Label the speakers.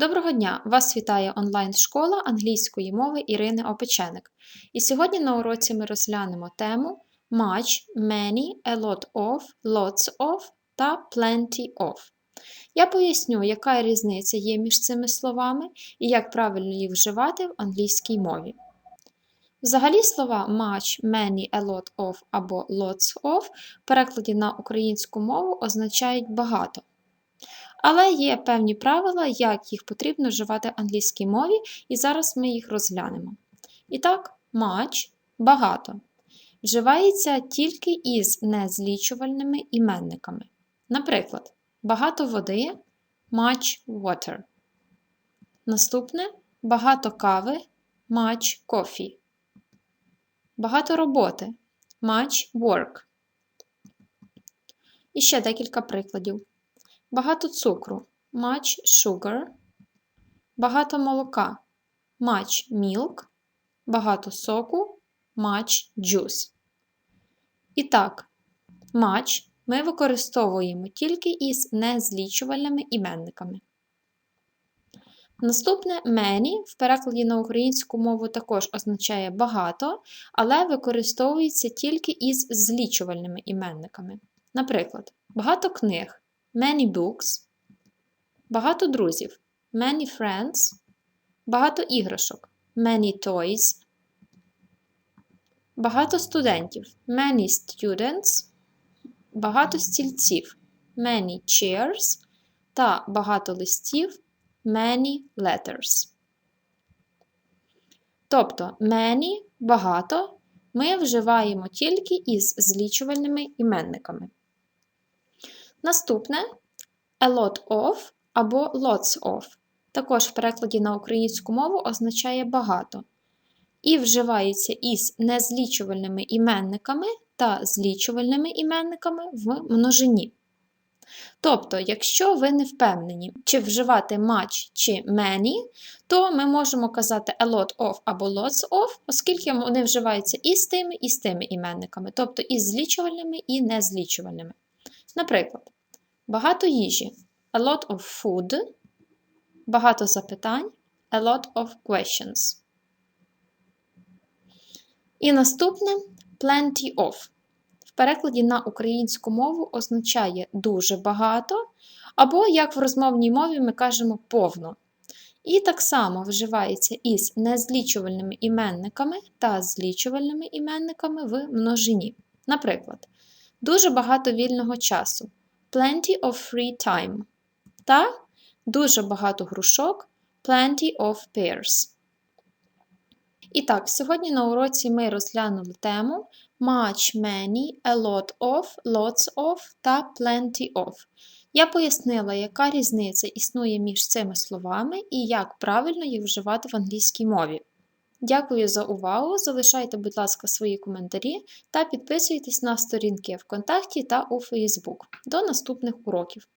Speaker 1: Доброго дня! Вас вітає онлайн-школа англійської мови Ірини Опеченик. І сьогодні на уроці ми розглянемо тему much, many, a lot of, lots of та plenty of. Я поясню, яка різниця є між цими словами і як правильно їх вживати в англійській мові. Взагалі слова much, many, a lot of або lots of в перекладі на українську мову означають багато. Але є певні правила, як їх потрібно вживати в англійській мові, і зараз ми їх розглянемо. І так, much багато. Вживається тільки із незлічувальними іменниками. Наприклад, багато води much water. Наступне багато кави much coffee. Багато роботи much work. І ще декілька прикладів. Багато цукру much sugar, багато молока much milk, багато соку much juice. І так, much ми використовуємо тільки із незлічувальними іменниками. Наступне many в перекладі на українську мову також означає багато, але використовується тільки із злічувальними іменниками. Наприклад, багато книг many books, багато друзів, many friends, багато іграшок, many toys, багато студентів, many students, багато стільців, many chairs. Та багато листів, many letters. Тобто many багато. Ми вживаємо тільки із злічувальними іменниками. Наступне a lot of або lots of. Також в перекладі на українську мову означає багато. І вживається із незлічувальними іменниками та злічувальними іменниками в множині. Тобто, якщо ви не впевнені, чи вживати much чи many, то ми можемо казати a lot of або lots of, оскільки вони вживаються і з тими, і з тими іменниками, тобто і злічувальними, і незлічувальними. Наприклад, багато їжі a lot of food, багато запитань a lot of questions. І наступне plenty of. В перекладі на українську мову означає дуже багато, або, як в розмовній мові, ми кажемо повно. І так само вживається із незлічувальними іменниками та злічувальними іменниками в множині. Наприклад, дуже багато вільного часу plenty of free time. Та дуже багато грушок plenty of pears. І так, сьогодні на уроці ми розглянули тему much, many, a lot of, lots of та plenty of. Я пояснила, яка різниця існує між цими словами і як правильно їх вживати в англійській мові. Дякую за увагу! Залишайте, будь ласка, свої коментарі та підписуйтесь на сторінки ВКонтакті та у Фейсбук. До наступних уроків!